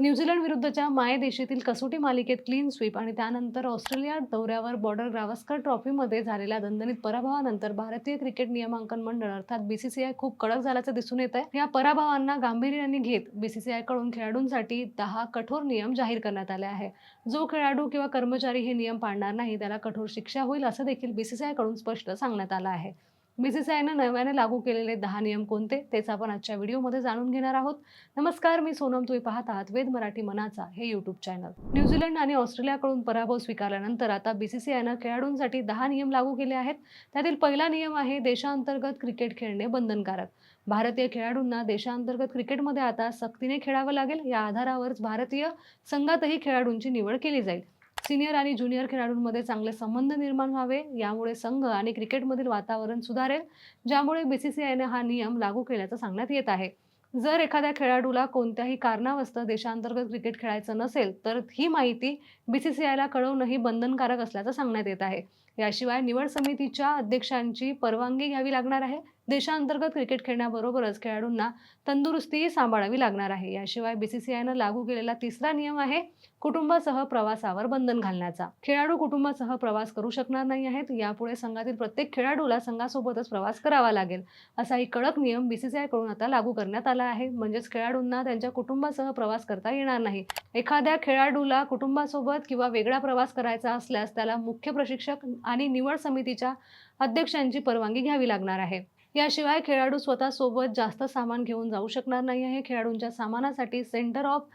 New Zealand विरुद्धच्या मायदेशीतील कसोटी मालिकेत क्लीन स्वीप आणि त्यानंतर ऑस्ट्रेलिया दौऱ्यावर बॉर्डर ग्रावस्कर ट्रॉफीमध्ये झालेल्या दणदणीत पराभवानंतर भारतीय क्रिकेट नियमांकन मंडळ अर्थात बीसीसीआय खूप कडक झाल्याचं दिसून येत आहे या पराभवांना गांभीर्याने घेत बीसीसीआयकडून खेळाडूंसाठी दहा कठोर नियम जाहीर करण्यात आले आहे जो खेळाडू किंवा कर्मचारी हे नियम पाळणार नाही त्याला कठोर शिक्षा होईल असं देखील बीसीसीआयकडून स्पष्ट सांगण्यात आलं आहे. बीसीसीआयनं नव्याने लागू केलेले दहा नियम कोणते तेच आपण आजच्या व्हिडिओमध्ये जाणून घेणार आहोत. नमस्कार मी सोनम तुम्ही पाहत आहात वेद मराठी मनाचा हे यूट्यूब चॅनल न्यूझीलंड आणि ऑस्ट्रेलियाकडून पराभव स्वीकारल्यानंतर आता बीसीसीआयनं खेळाडूंसाठी दहा नियम लागू केले आहेत. त्यातील पहिला नियम आहे देशांतर्गत क्रिकेट खेळणे बंधनकारक. भारतीय खेळाडूंना देशांतर्गत क्रिकेटमध्ये आता सक्तीने खेळावं लागेल. या आधारावरच भारतीय संघातही खेळाडूंची निवड केली जाईल. सिनियर आणि ज्युनियर खेळाडूंमध्ये चांगले संबंध निर्माण व्हावे यामुळे संघ आणि क्रिकेटमधील वातावरण सुधारेल ज्यामुळे बीसीसीआयने हा नियम लागू केल्याचं सांगण्यात येत आहे. जर एखाद्या खेळाडूला कोणत्याही कारणावस्तव देशांतर्गत क्रिकेट खेळायचं नसेल तर ही माहिती बीसीसीआयला कळवणंही बंधनकारक असल्याचं सांगण्यात येत आहे. याशिवाय निवड समितीच्या अध्यक्षांची परवानगी घ्यावी लागणार आहे. देशांतर्गत क्रिकेट खेळण्याबरोबरच खेळाडूंना तंदुरुस्तीही सांभाळावी लागणार आहे. याशिवाय बीसीसीआयनं लागू केलेला तिसरा नियम आहे कुटुंबासह प्रवासावर बंधन घालण्याचा. खेळाडू कुटुंबासह प्रवास करू शकणार नाही आहेत. यापुढे संघातील प्रत्येक खेळाडूला संघासोबतच प्रवास करावा लागेल. असाही कडक नियम बीसीसीआयकडून आता लागू करण्यात आला आहे. म्हणजेच खेळाडूंना त्यांच्या कुटुंबासह प्रवास करता येणार नाही. एखाद्या खेळाडूला कुटुंबासोबत किंवा वेगळा प्रवास करायचा असल्यास त्याला मुख्य प्रशिक्षक आणि निवड समितीच्या अध्यक्षांची परवानगी घ्यावी लागणार आहे. याशिवाय खेळाडू स्वतः सोबत जास्त सामान घेऊन जाऊ शकणार नाही आहे. खेळाडूंच्या सामानासाठी सेंटर ऑफ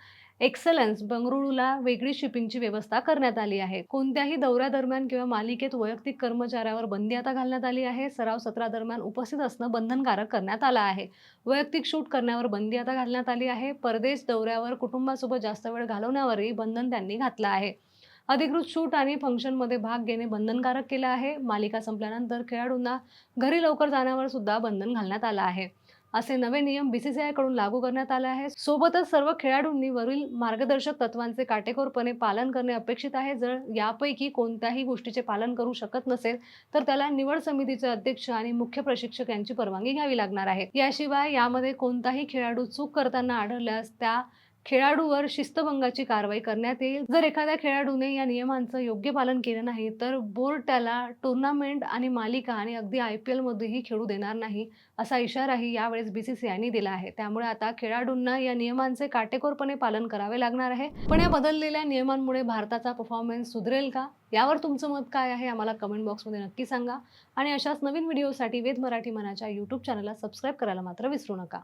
एक्सलन्स बंगळुरूला वेगळी शिपिंगची व्यवस्था करण्यात आली आहे. कोणत्याही दौऱ्यादरम्यान किंवा मालिकेत वैयक्तिक कर्मचाऱ्यावर बंदी आता घालण्यात आली आहे. सराव सत्रादरम्यान उपस्थित असणं बंधनकारक करण्यात आलं आहे. वैयक्तिक शूट करण्यावर बंदी आता घालण्यात आली आहे. परदेश दौऱ्यावर कुटुंबासोबत जास्त वेळ घालवण्यावरही बंधन त्यांनी घातलं आहे. अधिकृत शूट आणि फंक्शनमध्ये भाग घेणे बंधनकारक केलं आहे. मालिका संपल्यानंतर खेळाडूंना घरी लवकर जाण्यावर सुद्धा बंधन घालण्यात आलं आहे. असे नवे नियम बीसीसीआयकडून लागू करण्यात आले आहे सोबतच सर्व खेळाडूंनी वरील मार्गदर्शक तत्वांचे काटेकोरपणे पालन करणे अपेक्षित आहे. जर यापैकी कोणत्याही गोष्टीचे पालन करू शकत नसेल तर त्याला निवड समितीचे अध्यक्ष आणि मुख्य प्रशिक्षक यांची परवानगी घ्यावी लागणार आहे. याशिवाय यामध्ये कोणताही खेळाडू चूक करताना आढळल्यास त्या खेळाडूवर शिस्तभंगाची कारवाई करण्यात येईल. जर एखाद्या खेळाडूने या नियमांचं योग्य पालन केलं नाही तर बोर्ड त्याला टुर्नामेंट आणि मालिका आणि अगदी आय पी एलमध्येही खेळू देणार नाही असा इशाराही यावेळेस बीसीसीआयने दिला आहे. त्यामुळे आता खेळाडूंना या नियमांचे काटेकोरपणे पालन करावे लागणार आहे. पण या बदललेल्या नियमांमुळे भारताचा परफॉर्मन्स सुधरेल का? यावर तुमचं मत काय आहे? आम्हाला कमेंट बॉक्समध्ये नक्की सांगा. आणि अशाच नवीन व्हिडिओसाठी वेद मराठी मनाच्या यूट्यूब चॅनलला सबस्क्राईब करायला मात्र विसरू नका.